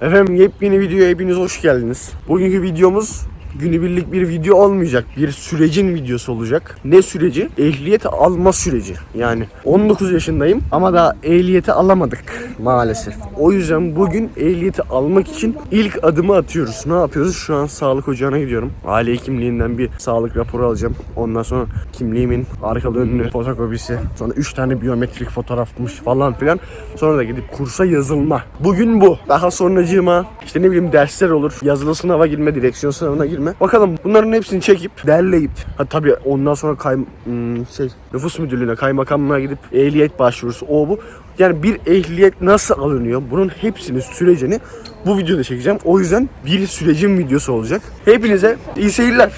Efendim yepyeni videoya hepiniz hoş geldiniz. Bugünkü videomuz günübirlik bir video olmayacak. Bir sürecin videosu olacak. Ne süreci? Ehliyet alma süreci. Yani 19 yaşındayım ama daha ehliyeti alamadık maalesef. O yüzden bugün ehliyeti almak için ilk adımı atıyoruz. Ne yapıyoruz? Şu an sağlık ocağına gidiyorum. Aile hekimliğinden bir sağlık raporu alacağım. Ondan sonra kimliğimin arkalı önlü fotokopisi. Sonra 3 tane biyometrik fotoğrafmış falan filan. Sonra da gidip kursa yazılma. Bugün bu. Daha sonracığıma işte ne bileyim dersler olur. Yazılı sınava girme, direksiyon sınavına girme. Bakalım bunların hepsini çekip, derleyip. Ha tabii ondan sonra kay, hmm, şey, nüfus müdürlüğüne, kaymakamlığa gidip ehliyet başvurusu o bu. Yani bir ehliyet nasıl alınıyor? Bunun hepsini, sürecini bu videoda çekeceğim. O yüzden bir sürecin videosu olacak. Hepinize iyi seyirler.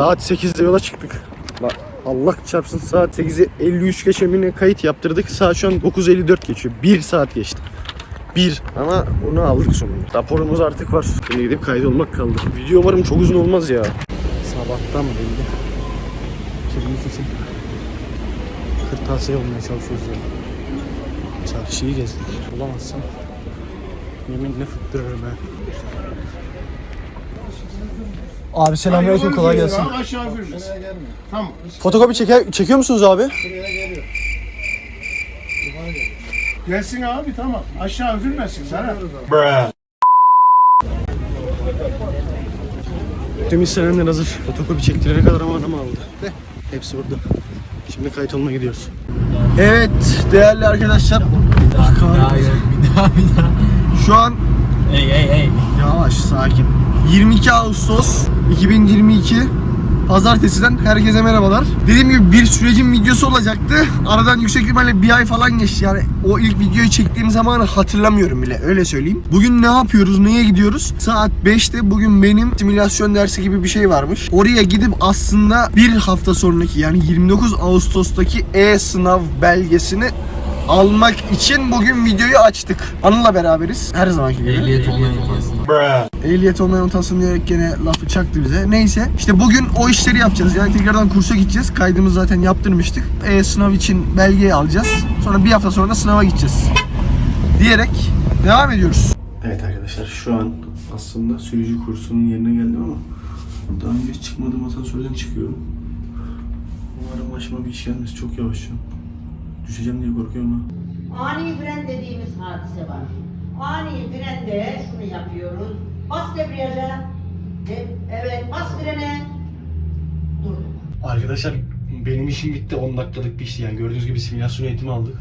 Saat 8'de yola çıktık. Bak Allah çarpsın saat 8'i 53 geçemine kayıt yaptırdık. Saat şu an 9.54 geçiyor. 1 saat geçti. 1. Ama bunu aldık sonunda. Raporumuz artık var. Şimdi gidip kaydolmak kaldı. Video umarım çok uzun olmaz ya. Sabahtan belli. Kimlik için kırtasiye olmaya çalışıyoruz ya. Çarşıyı gezdik. Bulamazsam yeminle fıttırırım ha. Abi selamünaleyküm kolay gelsin. Aşağı yürürüz. Tamam. Fotokopi çeker, çekiyor musunuz abi? Gelsin abi tamam. Aşağı üzülmesin sana. Tüm istenenler hazır. Fotokopi çektirene kadar ama adam aldı. De, hepsi burada. Şimdi kayıt olmaya gidiyoruz. Evet değerli arkadaşlar. Ah kahretsin. Bir daha bir daha. Şu an Hey hey hey. yavaş sakin. 22 Ağustos 2022 Pazartesiden herkese merhabalar. Dediğim gibi bir sürecin videosu olacaktı. Aradan yüksek ihtimalle bir ay falan geçti. Yani o ilk videoyu çektiğim zamanı hatırlamıyorum bile. Öyle söyleyeyim. Bugün ne yapıyoruz? Neye gidiyoruz? Saat 5'te bugün benim simülasyon dersi gibi bir şey varmış. Oraya gidip aslında bir hafta sonraki yani 29 Ağustos'taki e-sınav belgesini almak için bugün videoyu açtık. Anıl'la beraberiz. Her zamanki gibi. Ehliyet olmayan utansın. Ehliyet olmayan utansın diyerek gene lafı çaktı bize. Neyse işte bugün o işleri yapacağız. Yani tekrardan kursa gideceğiz. Kaydımızı zaten yaptırmıştık. E, sınav için belgeyi alacağız. Sonra bir hafta sonra da sınava gideceğiz. Diyerek devam ediyoruz. Evet arkadaşlar şu an aslında sürücü kursunun yerine geldim ama daha önce çıkmadığım asansörden çıkıyorum. Umarım başıma bir iş gelmez. Çok yavaş şu an. Düşeceğim diye korkuyorum ha. Ani fren dediğimiz hadise var. Ani frende şunu yapıyoruz. Bas debriyaja. Evet, bas frene. Durduk. Arkadaşlar benim işim bitti 10 dakikalık bir işti yani gördüğünüz gibi simülasyon eğitimi aldık.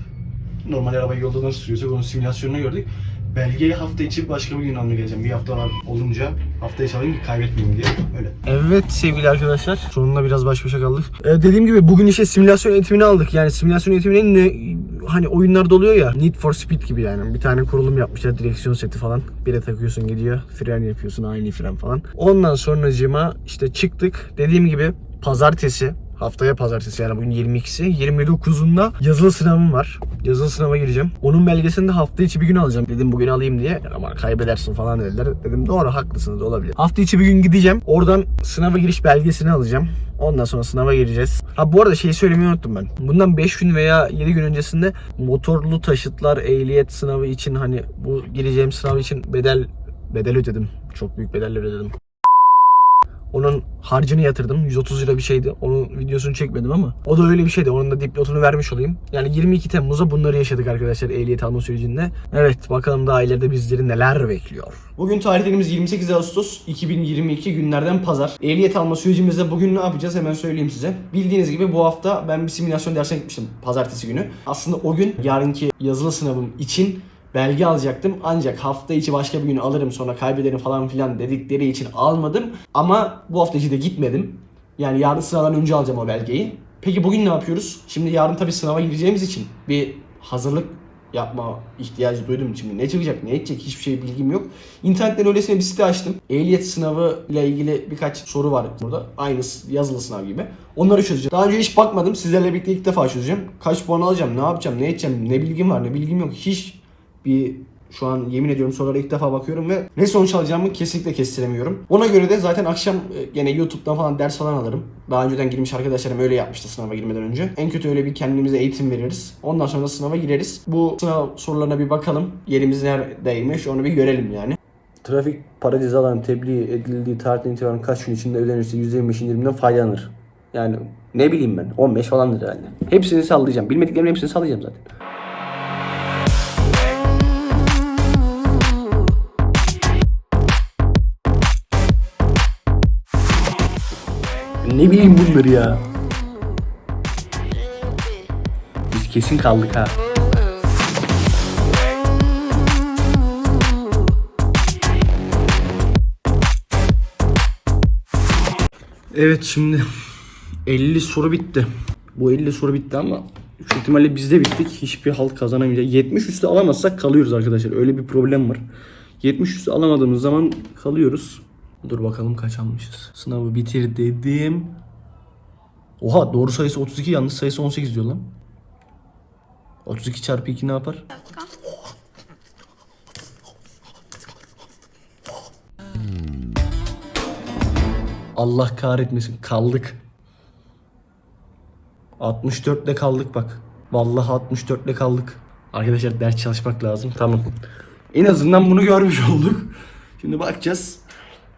Normal arabayı yolda nasıl sürüyorsak onun simülasyonunu gördük. Belgeyi hafta içi başka bir gün almaya geleceğim. Bir hafta var olunca haftaya çalayım ki kaybetmeyeyim diye. Öyle. Evet sevgili arkadaşlar. Sonunda biraz baş başa kaldık. Ee, dediğim gibi bugün işte simülasyon eğitimini aldık. Yani simülasyon eğitiminin ne hani oyunlarda oluyor ya Need for Speed gibi yani. Bir tane kurulum yapmışlar direksiyon seti falan. Bire takıyorsun gidiyor. Fren yapıyorsun aynı fren falan. Ondan sonracığıma işte çıktık. Dediğim gibi pazartesi Haftaya pazartesi yani bugün 22'si. 29'unda yazılı sınavım var. Yazılı sınava gireceğim. Onun belgesini de hafta içi bir gün alacağım. Dedim bugün alayım diye. Ama kaybedersin falan dediler. Dedim doğru haklısınız olabilir. Hafta içi bir gün gideceğim. Oradan sınava giriş belgesini alacağım. Ondan sonra sınava gireceğiz. Ha bu arada şeyi söylemeyi unuttum ben. Bundan 5 gün veya 7 gün öncesinde motorlu taşıtlar ehliyet sınavı için hani bu gireceğim sınav için bedel bedel ödedim. Çok büyük bedeller ödedim. Onun harcını yatırdım. 130 lira bir şeydi. Onun videosunu çekmedim ama. O da öyle bir şeydi. Onun da dipnotunu vermiş olayım. Yani 22 Temmuz'da bunları yaşadık arkadaşlar ehliyet alma sürecinde. Evet bakalım daha ileride bizleri neler bekliyor. Bugün tarihlerimiz 28 Ağustos 2022 günlerden pazar. Ehliyet alma sürecimizde bugün ne yapacağız hemen söyleyeyim size. Bildiğiniz gibi bu hafta ben bir simülasyon dersine gitmiştim pazartesi günü. Aslında o gün yarınki yazılı sınavım için belge alacaktım ancak hafta içi başka bir gün alırım sonra kaybederim falan filan dedikleri için almadım. Ama bu hafta içi de gitmedim. Yani yarın sınavdan önce alacağım o belgeyi. Peki bugün ne yapıyoruz? Şimdi yarın tabii sınava gireceğimiz için bir hazırlık yapma ihtiyacı duydum şimdi. Ne çıkacak, ne edecek hiçbir şey bilgim yok. İnternetten öylesine bir site açtım. Ehliyet sınavı ile ilgili birkaç soru var burada. Aynı yazılı sınav gibi. Onları çözeceğim. Daha önce hiç bakmadım. Sizlerle birlikte ilk defa çözeceğim. Kaç puan alacağım, ne yapacağım, ne edeceğim, ne bilgim var, ne bilgim yok. Hiç bir şu an yemin ediyorum sorulara ilk defa bakıyorum ve ne sonuç alacağımı kesinlikle kestiremiyorum. Ona göre de zaten akşam e, gene YouTube'dan falan ders falan alırım. Daha önceden girmiş arkadaşlarım öyle yapmıştı sınava girmeden önce. En kötü öyle bir kendimize eğitim veririz. Ondan sonra da sınava gireriz. Bu sınav sorularına bir bakalım. Yerimiz neredeymiş onu bir görelim yani. Trafik para cezalarının tebliğ edildiği tarihten itibaren kaç gün içinde ödenirse %25 indirimden faydalanır. Yani ne bileyim ben 15 falandır herhalde. Hepsini sallayacağım. Bilmediklerimin hepsini sallayacağım zaten. Ne bileyim bunları ya. Biz kesin kaldık ha. Evet şimdi 50 soru bitti. Bu 50 soru bitti ama büyük ihtimalle biz de bittik. Hiçbir halk kazanamayacak. 70 üstü alamazsak kalıyoruz arkadaşlar. Öyle bir problem var. 70 üstü alamadığımız zaman kalıyoruz. Dur bakalım kaç almışız. Sınavı bitir dedim. Oha doğru sayısı 32 yanlış sayısı 18 diyor lan. 32 çarpı 2 ne yapar? Allah kahretmesin kaldık. 64'le kaldık bak. Vallahi 64'le kaldık. Arkadaşlar ders çalışmak lazım. Tamam. En azından bunu görmüş olduk. Şimdi bakacağız.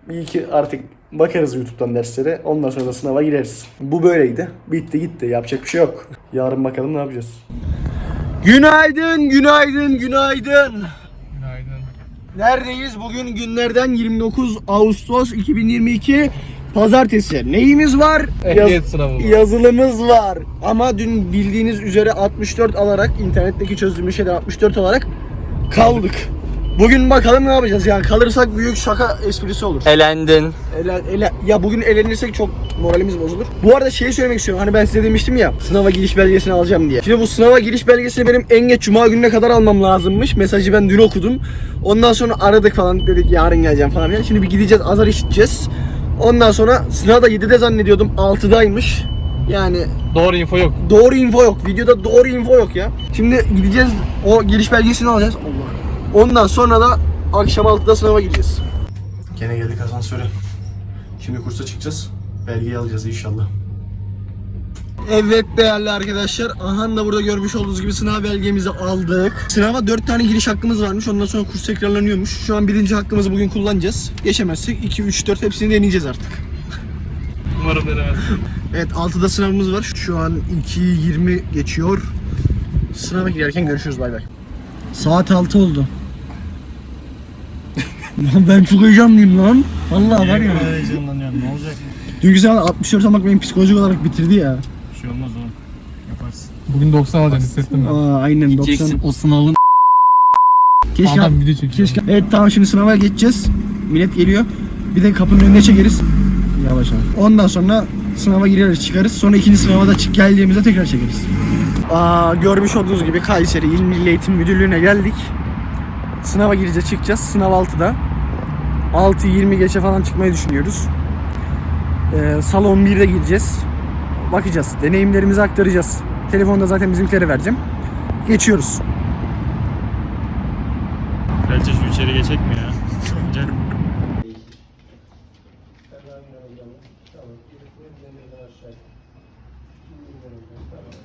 İyi ki artık bakarız YouTube'dan derslere. Ondan sonra da sınava gireriz. Bu böyleydi. Bitti gitti. Yapacak bir şey yok. Yarın bakalım ne yapacağız. Günaydın, günaydın, günaydın. Günaydın. Neredeyiz? Bugün günlerden 29 Ağustos 2022 Pazartesi. Neyimiz var? Ehliyet sınavı var. Yazılımız var. Ama dün bildiğiniz üzere 64 alarak internetteki çözdüğümüz şeyden 64 alarak kaldık. Bugün bakalım ne yapacağız yani kalırsak büyük şaka esprisi olur. Elendin. Ele, ele, ya bugün elenirsek çok moralimiz bozulur. Bu arada şeyi söylemek istiyorum. Hani ben size demiştim ya sınava giriş belgesini alacağım diye. Şimdi bu sınava giriş belgesini benim en geç cuma gününe kadar almam lazımmış. Mesajı ben dün okudum. Ondan sonra aradık falan dedik yarın geleceğim falan filan. Şimdi bir gideceğiz azar işiteceğiz. Ondan sonra sınavda 7'de zannediyordum 6'daymış. Yani Doğru info yok. doğru info yok. Videoda doğru info yok ya. Şimdi gideceğiz o giriş belgesini alacağız. Ondan sonra da akşam 6'da sınava gireceğiz. Gene geldik asansöre. Şimdi kursa çıkacağız. Belgeyi alacağız inşallah. Evet değerli arkadaşlar. Ahan da burada görmüş olduğunuz gibi sınav belgemizi aldık. Sınava 4 tane giriş hakkımız varmış. Ondan sonra kurs tekrarlanıyormuş. Şu an birinci hakkımızı bugün kullanacağız. Geçemezsek 2, 3, 4 hepsini deneyeceğiz artık. Umarım veremezsin. Evet 6'da sınavımız var. Şu an 2.20 geçiyor. Sınava girerken görüşürüz bay bay. Saat 6 oldu. Lan ben çok heyecanlıyım lan. Vallahi var ya. Heyecanlanıyorum. Ne olacak? Dünkü sınav 64 almak beni psikolojik olarak bitirdi ya. Bir şey olmaz oğlum. Yaparsın. Bugün 90 alacaksın hissettim ben. Aa aynen 90. Gideceksin o sınavın. Keşke Adam video çekiyor. keşke. Evet tamam şimdi sınava geçeceğiz. Millet geliyor. Bir de kapının önüne çekeriz. Yavaş yavaş. Ondan sonra sınava gireriz çıkarız. Sonra ikinci sınava da çık geldiğimizde tekrar çekeriz. Aa, görmüş olduğunuz gibi Kayseri İl Milli Eğitim Müdürlüğü'ne geldik. Sınava gireceğiz çıkacağız. Sınav 6'da. 6.20 geçe falan çıkmayı düşünüyoruz. Ee, salon 1'de gireceğiz. Bakacağız. Deneyimlerimizi aktaracağız. Telefonda zaten bizimkilere vereceğim. Geçiyoruz. Bence şu içeri geçecek mi ya?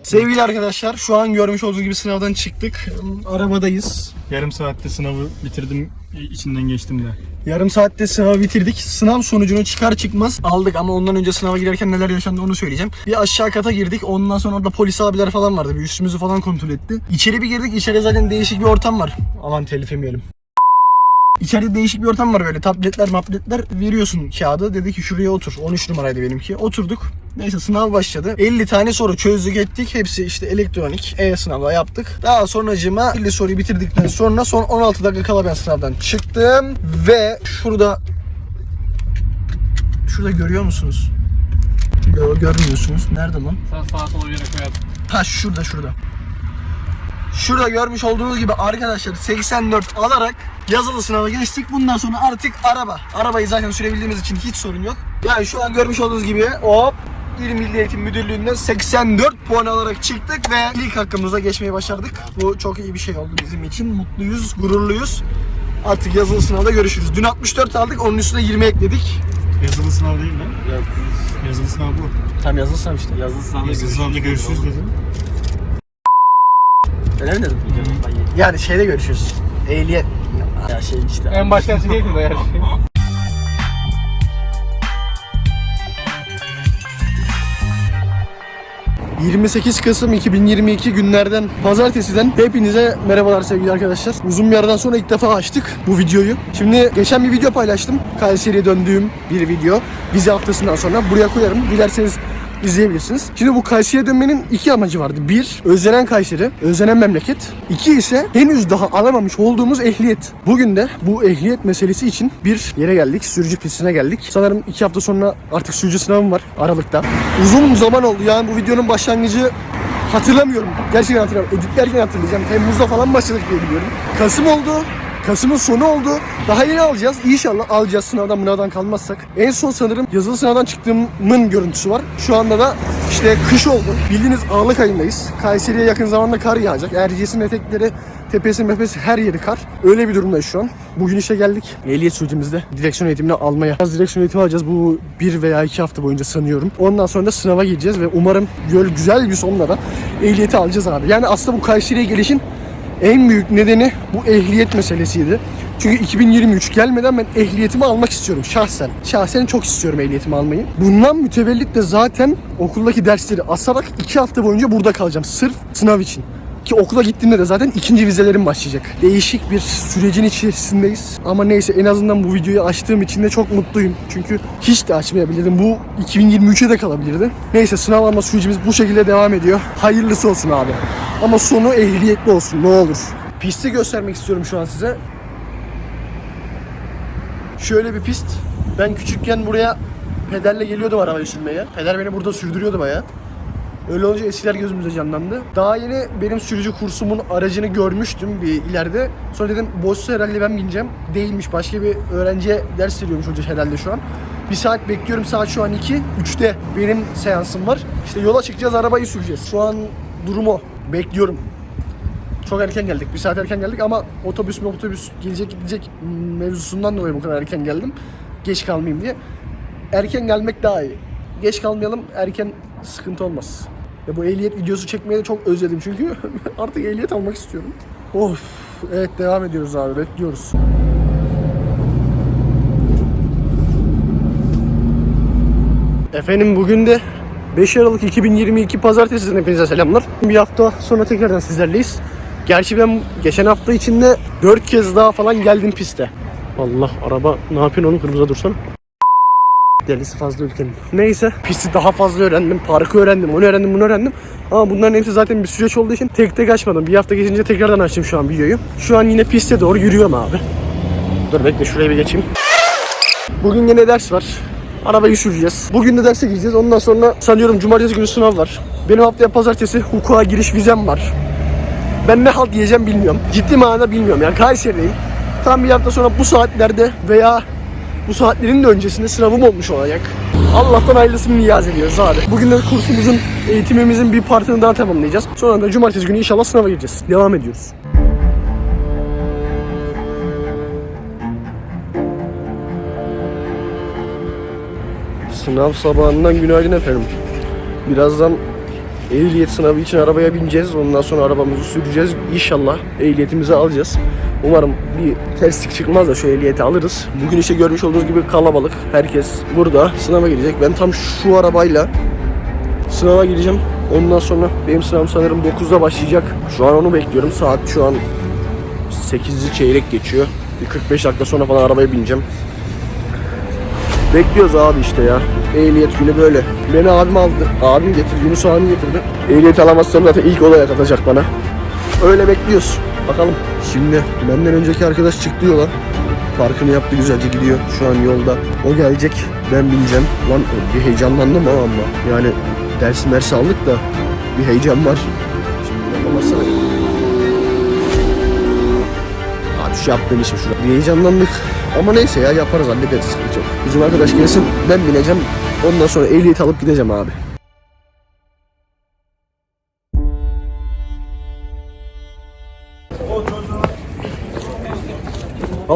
Sevgili arkadaşlar şu an görmüş olduğunuz gibi sınavdan çıktık. Arabadayız. Yarım saatte sınavı bitirdim. içinden geçtim de. Yarım saatte sınavı bitirdik. Sınav sonucunu çıkar çıkmaz aldık ama ondan önce sınava girerken neler yaşandı onu söyleyeceğim. Bir aşağı kata girdik. Ondan sonra orada polis abiler falan vardı. Bir üstümüzü falan kontrol etti. İçeri bir girdik. İçeride zaten değişik bir ortam var. Aman telif yemeyelim. İçeride değişik bir ortam var böyle tabletler mapletler veriyorsun kağıdı dedi ki şuraya otur 13 numaraydı benimki oturduk neyse sınav başladı 50 tane soru çözdük ettik hepsi işte elektronik e-sınavla yaptık daha sonracıma 50 soruyu bitirdikten sonra son 16 dakika kala ben sınavdan çıktım ve şurada şurada görüyor musunuz? Yo, görmüyorsunuz. Nerede lan? Sen sağa sola bir yere koyardın. Ha şurada şurada. Şurada görmüş olduğunuz gibi arkadaşlar 84 alarak yazılı sınava geçtik. Bundan sonra artık araba. Arabayı zaten sürebildiğimiz için hiç sorun yok. Yani şu an görmüş olduğunuz gibi hop İl Milli Eğitim Müdürlüğü'nden 84 puan alarak çıktık ve ilk hakkımıza geçmeyi başardık. Bu çok iyi bir şey oldu bizim için. Mutluyuz, gururluyuz. Artık yazılı sınavda görüşürüz. Dün 64 aldık, onun üstüne 20 ekledik. Yazılı sınav değil lan. Yazılı sınav bu. Tam yazılı sınav işte. Yazılı sınavda Yazılı sınavda görüşürüz dedim. Öyle mi dedim? Yani şeyde görüşürüz. Ehliyet. Ya şey işte. En baştan söyleydin de her şey. Hı. 28 Kasım 2022 günlerden pazartesiden hepinize merhabalar sevgili arkadaşlar. Uzun bir aradan sonra ilk defa açtık bu videoyu. Şimdi geçen bir video paylaştım. Kayseri'ye döndüğüm bir video. Vize haftasından sonra buraya koyarım. Dilerseniz izleyebilirsiniz. Şimdi bu Kayseri'ye dönmenin iki amacı vardı. Bir, özlenen Kayseri, özlenen memleket. İki ise henüz daha alamamış olduğumuz ehliyet. Bugün de bu ehliyet meselesi için bir yere geldik. Sürücü pistine geldik. Sanırım iki hafta sonra artık sürücü sınavım var Aralık'ta. Uzun zaman oldu. Yani bu videonun başlangıcı hatırlamıyorum. Gerçekten hatırlamıyorum. Editlerken hatırlayacağım. Temmuz'da falan başladık diye biliyorum. Kasım oldu. Kasım'ın sonu oldu. Daha yeni alacağız. İnşallah alacağız sınavdan mınavdan kalmazsak. En son sanırım yazılı sınavdan çıktığımın görüntüsü var. Şu anda da işte kış oldu. Bildiğiniz Aralık ayındayız. Kayseri'ye yakın zamanda kar yağacak. Erciyes'in etekleri, tepesi mepesi her yeri kar. Öyle bir durumdayız şu an. Bugün işte geldik. Ehliyet sürecimizde direksiyon eğitimini almaya. Biraz direksiyon eğitimi alacağız bu bir veya iki hafta boyunca sanıyorum. Ondan sonra da sınava gireceğiz ve umarım güzel bir sonla da ehliyeti alacağız abi. Yani aslında bu Kayseri'ye gelişin en büyük nedeni bu ehliyet meselesiydi. Çünkü 2023 gelmeden ben ehliyetimi almak istiyorum şahsen. Şahsen çok istiyorum ehliyetimi almayı. Bundan mütevellit de zaten okuldaki dersleri asarak 2 hafta boyunca burada kalacağım. Sırf sınav için. Ki okula gittiğimde de zaten ikinci vizelerim başlayacak. Değişik bir sürecin içerisindeyiz. Ama neyse en azından bu videoyu açtığım için de çok mutluyum. Çünkü hiç de açmayabilirdim. Bu 2023'e de kalabilirdi. Neyse sınav alma sürecimiz bu şekilde devam ediyor. Hayırlısı olsun abi. Ama sonu ehliyetli olsun ne olur. Pisti göstermek istiyorum şu an size. Şöyle bir pist. Ben küçükken buraya pederle geliyordum arabayı sürmeye. Peder beni burada sürdürüyordu bayağı. Öyle olunca eskiler gözümüze canlandı. Daha yeni benim sürücü kursumun aracını görmüştüm bir ileride. Sonra dedim boşsa herhalde ben bineceğim. Değilmiş başka bir öğrenciye ders veriyormuş hoca herhalde şu an. Bir saat bekliyorum saat şu an 2. 3'te benim seansım var. İşte yola çıkacağız arabayı süreceğiz. Şu an durum o. Bekliyorum. Çok erken geldik. Bir saat erken geldik ama otobüs mü otobüs gelecek gidecek mevzusundan dolayı bu kadar erken geldim. Geç kalmayayım diye. Erken gelmek daha iyi. Geç kalmayalım erken sıkıntı olmaz. Ya bu ehliyet videosu çekmeyi de çok özledim çünkü artık ehliyet almak istiyorum. Of evet devam ediyoruz abi bekliyoruz. Efendim bugün de 5 Aralık 2022 Pazartesi'den hepinize selamlar. Bir hafta sonra tekrardan sizlerleyiz. Gerçi ben geçen hafta içinde 4 kez daha falan geldim piste. Allah araba ne yapıyorsun onu kırmızıda dursana. Delisi fazla ülkenin. Neyse pisti daha fazla öğrendim. Parkı öğrendim. Onu öğrendim bunu öğrendim. Ama bunların hepsi zaten bir süreç olduğu için tek tek açmadım. Bir hafta geçince tekrardan açtım şu an videoyu. Şu an yine piste doğru yürüyorum abi. Dur bekle şuraya bir geçeyim. Bugün yine ders var. Arabayı süreceğiz. Bugün de derse gireceğiz. Ondan sonra sanıyorum cumartesi günü sınav var. Benim haftaya pazartesi hukuka giriş vizem var. Ben ne halt diyeceğim bilmiyorum. Ciddi manada bilmiyorum. Yani Kayseri'deyim. Tam bir hafta sonra bu saatlerde veya bu saatlerin de öncesinde sınavım olmuş olacak. Allah'tan hayırlısını niyaz ediyoruz abi. Bugün de kursumuzun, eğitimimizin bir partını daha tamamlayacağız. Sonra da cumartesi günü inşallah sınava gireceğiz. Devam ediyoruz. Sınav sabahından günaydın efendim. Birazdan ehliyet sınavı için arabaya bineceğiz. Ondan sonra arabamızı süreceğiz. İnşallah ehliyetimizi alacağız. Umarım bir terslik çıkmaz da şu ehliyeti alırız. Bugün işte görmüş olduğunuz gibi kalabalık. Herkes burada sınava girecek. Ben tam şu arabayla sınava gireceğim. Ondan sonra benim sınavım sanırım 9'da başlayacak. Şu an onu bekliyorum. Saat şu an 8'i çeyrek geçiyor. Bir 45 dakika sonra falan arabaya bineceğim. Bekliyoruz abi işte ya. Ehliyet günü böyle. Beni abim aldı. Abim getirdi. Yunus abim getirdi. Ehliyet alamazsam zaten ilk olaya katacak bana. Öyle bekliyoruz. Bakalım. Şimdi benden önceki arkadaş çıktı yola. Parkını yaptı güzelce gidiyor. Şu an yolda. O gelecek. Ben bineceğim. Lan bir heyecanlandım ha ama. Yani dersi mersi aldık da bir heyecan var. Şimdi buna baksana. Abi şu yaptığım işim şurada. Bir heyecanlandık. Ama neyse ya yaparız hallederiz. Bizim arkadaş gelsin ben bineceğim. Ondan sonra ehliyet alıp gideceğim abi.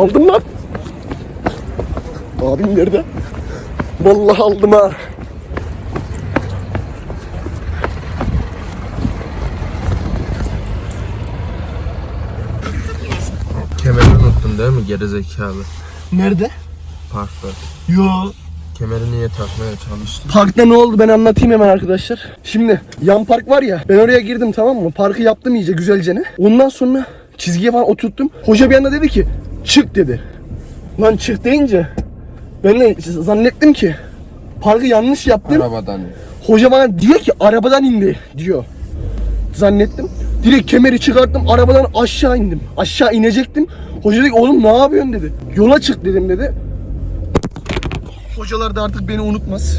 Aldım lan. Abim nerede? Vallahi aldım ha. Kemerini unuttun değil mi gerizekalı? Nerede? Parkta. Yo. Kemeri niye takmaya çalıştın? Parkta ne oldu ben anlatayım hemen arkadaşlar. Şimdi yan park var ya ben oraya girdim tamam mı? Parkı yaptım iyice güzelce ne. Ondan sonra çizgiye falan oturttum. Hoca bir anda dedi ki çık dedi. Lan çık deyince ben de zannettim ki parkı yanlış yaptım. Arabadan. Hoca bana diyor ki arabadan indi diyor. Zannettim. Direkt kemeri çıkarttım arabadan aşağı indim. Aşağı inecektim. Hoca dedi ki oğlum ne yapıyorsun dedi. Yola çık dedim dedi. Hocalar da artık beni unutmaz.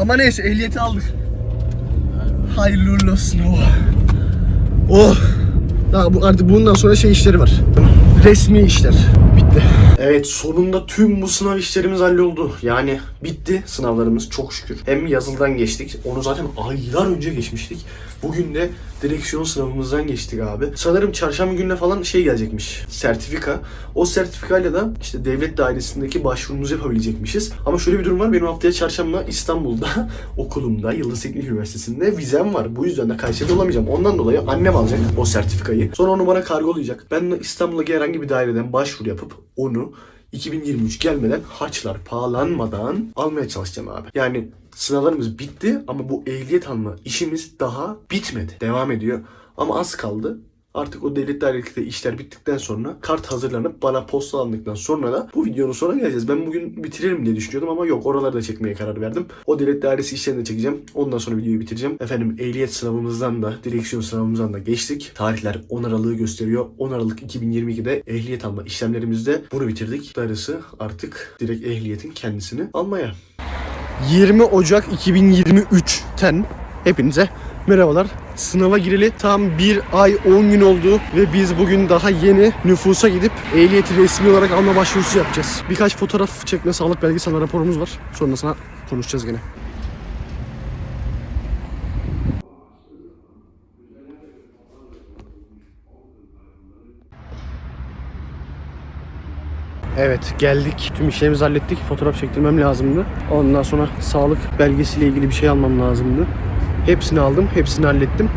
Ama neyse ehliyeti aldık. Hayırlı olsun. Oh. Oh. Daha bu artık bundan sonra şey işleri var. Resmi işler. Bitti. Evet sonunda tüm bu sınav işlerimiz halloldu. Yani bitti sınavlarımız çok şükür. Hem yazıldan geçtik. Onu zaten aylar önce geçmiştik. Bugün de direksiyon sınavımızdan geçtik abi. Sanırım çarşamba gününe falan şey gelecekmiş. Sertifika. O sertifikayla da işte devlet dairesindeki başvurumuzu yapabilecekmişiz. Ama şöyle bir durum var. Benim haftaya çarşamba İstanbul'da okulumda Yıldız Teknik Üniversitesi'nde vizem var. Bu yüzden de Kayseri'de olamayacağım. Ondan dolayı annem alacak o sertifikayı. Sonra onu bana kargolayacak. Ben İstanbul'daki herhangi bir daireden başvuru yapıp onu 2023 gelmeden harçlar pahalanmadan almaya çalışacağım abi. Yani sınavlarımız bitti ama bu ehliyet alma işimiz daha bitmedi. Devam ediyor. Ama az kaldı. Artık o devlet dairelikte işler bittikten sonra kart hazırlanıp bana postalandıktan sonra da bu videonun sonuna geleceğiz. Ben bugün bitirelim diye düşünüyordum ama yok oraları da çekmeye karar verdim. O devlet dairesi işlerini de çekeceğim. Ondan sonra videoyu bitireceğim. Efendim ehliyet sınavımızdan da direksiyon sınavımızdan da geçtik. Tarihler 10 Aralık'ı gösteriyor. 10 Aralık 2022'de ehliyet alma işlemlerimizde bunu bitirdik. Darısı artık direkt ehliyetin kendisini almaya. 20 Ocak 2023'ten hepinize merhabalar. Sınava gireli tam bir ay 10 gün oldu ve biz bugün daha yeni nüfusa gidip ehliyeti resmi olarak alma başvurusu yapacağız. Birkaç fotoğraf çekme sağlık belgesel raporumuz var. Sonrasında konuşacağız gene. Evet geldik. Tüm işlerimizi hallettik. Fotoğraf çektirmem lazımdı. Ondan sonra sağlık belgesiyle ilgili bir şey almam lazımdı. Hepsini aldım. Hepsini hallettim.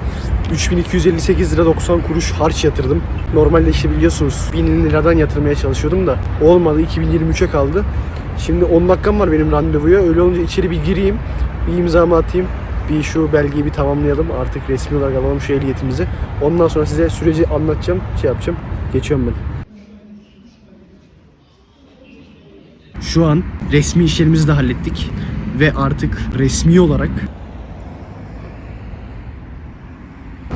3258 lira 90 kuruş harç yatırdım. Normalde işte biliyorsunuz 1000 liradan yatırmaya çalışıyordum da olmadı. 2023'e kaldı. Şimdi 10 dakikam var benim randevuya. Öyle olunca içeri bir gireyim. Bir imzamı atayım. Bir şu belgeyi bir tamamlayalım. Artık resmi olarak alalım şu ehliyetimizi. Ondan sonra size süreci anlatacağım. Şey yapacağım. Geçiyorum ben. Şu an resmi işlerimizi de hallettik ve artık resmi olarak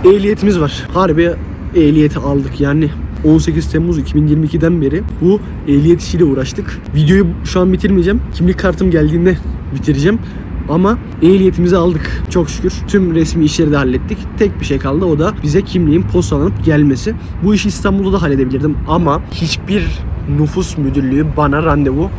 ehliyetimiz var. Harbi ehliyeti aldık yani 18 Temmuz 2022'den beri bu ehliyet işiyle uğraştık. Videoyu şu an bitirmeyeceğim. Kimlik kartım geldiğinde bitireceğim. Ama ehliyetimizi aldık çok şükür. Tüm resmi işleri de hallettik. Tek bir şey kaldı o da bize kimliğin postalanıp gelmesi. Bu işi İstanbul'da da halledebilirdim ama hiçbir nüfus müdürlüğü bana randevu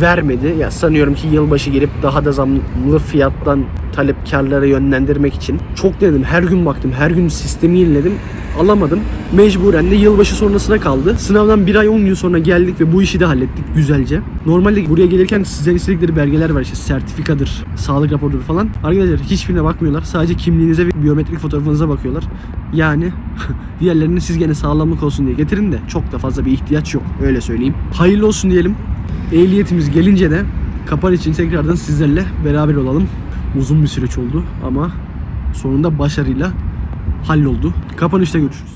vermedi. Ya sanıyorum ki yılbaşı gelip daha da zamlı fiyattan talepkarlara yönlendirmek için çok denedim. Her gün baktım. Her gün sistemi yeniledim. Alamadım. Mecburen de yılbaşı sonrasına kaldı. Sınavdan bir ay 10 gün sonra geldik ve bu işi de hallettik güzelce. Normalde buraya gelirken sizden istedikleri belgeler var işte sertifikadır, sağlık raporudur falan. Arkadaşlar hiçbirine bakmıyorlar. Sadece kimliğinize ve biyometrik fotoğrafınıza bakıyorlar. Yani diğerlerini siz gene sağlamlık olsun diye getirin de çok da fazla bir ihtiyaç yok. Öyle söyleyeyim. Hayırlı olsun diyelim. Ehliyetimiz gelince de kapan için tekrardan sizlerle beraber olalım. Uzun bir süreç oldu ama sonunda başarıyla halloldu. Kapanışta görüşürüz.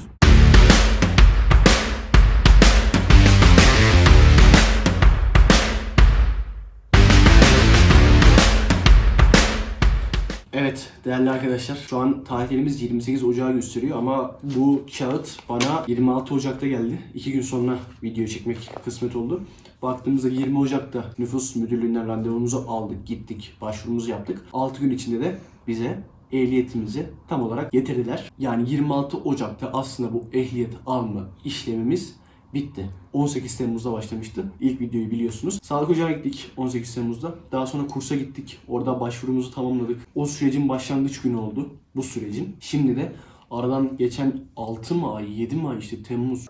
Evet değerli arkadaşlar şu an tarihlerimiz 28 Ocağı gösteriyor ama bu kağıt bana 26 Ocak'ta geldi. 2 gün sonra video çekmek kısmet oldu. Baktığımızda 20 Ocak'ta nüfus müdürlüğünden randevumuzu aldık, gittik, başvurumuzu yaptık. 6 gün içinde de bize ehliyetimizi tam olarak getirdiler. Yani 26 Ocak'ta aslında bu ehliyet alma işlemimiz bitti. 18 Temmuz'da başlamıştı. İlk videoyu biliyorsunuz. Sağlık ocağına gittik 18 Temmuz'da. Daha sonra kursa gittik. Orada başvurumuzu tamamladık. O sürecin başlangıç günü oldu. Bu sürecin. Şimdi de aradan geçen 6 mı ay, 7 mi ay işte Temmuz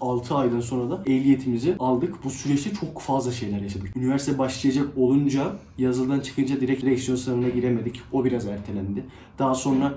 6 aydan sonra da ehliyetimizi aldık. Bu süreçte çok fazla şeyler yaşadık. Üniversite başlayacak olunca yazıldan çıkınca direkt direksiyon sınavına giremedik. O biraz ertelendi. Daha sonra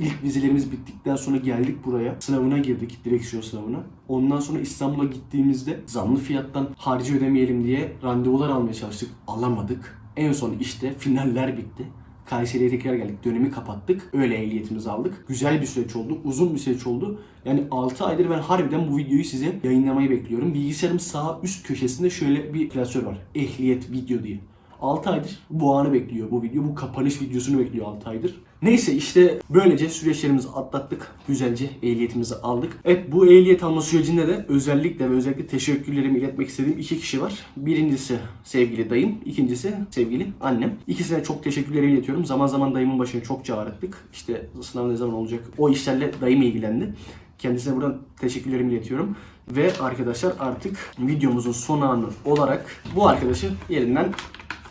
ilk vizelerimiz bittikten sonra geldik buraya. Sınavına girdik, direksiyon sınavına. Ondan sonra İstanbul'a gittiğimizde zamlı fiyattan harcı ödemeyelim diye randevular almaya çalıştık. Alamadık. En son işte finaller bitti. Kayseri'ye tekrar geldik. Dönemi kapattık. Öyle ehliyetimizi aldık. Güzel bir süreç oldu. Uzun bir süreç oldu. Yani 6 aydır ben harbiden bu videoyu size yayınlamayı bekliyorum. Bilgisayarım sağ üst köşesinde şöyle bir klasör var. Ehliyet video diye. 6 aydır bu anı bekliyor bu video. Bu kapanış videosunu bekliyor 6 aydır. Neyse işte böylece süreçlerimizi atlattık. Güzelce ehliyetimizi aldık. Evet bu ehliyet alma sürecinde de özellikle ve özellikle teşekkürlerimi iletmek istediğim iki kişi var. Birincisi sevgili dayım, ikincisi sevgili annem. İkisine çok teşekkürlerimi iletiyorum. Zaman zaman dayımın başını çokça ağrıttık. İşte sınav ne zaman olacak o işlerle dayım ilgilendi. Kendisine buradan teşekkürlerimi iletiyorum. Ve arkadaşlar artık videomuzun son anı olarak bu arkadaşı yerinden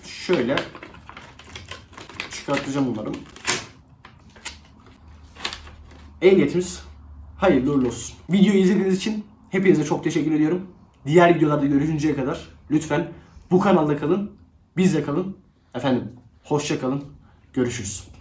şöyle çıkartacağım umarım. Ehliyetimiz hayırlı uğurlu olsun. Videoyu izlediğiniz için hepinize çok teşekkür ediyorum. Diğer videolarda görüşünceye kadar lütfen bu kanalda kalın, bizle kalın. Efendim hoşça kalın. Görüşürüz.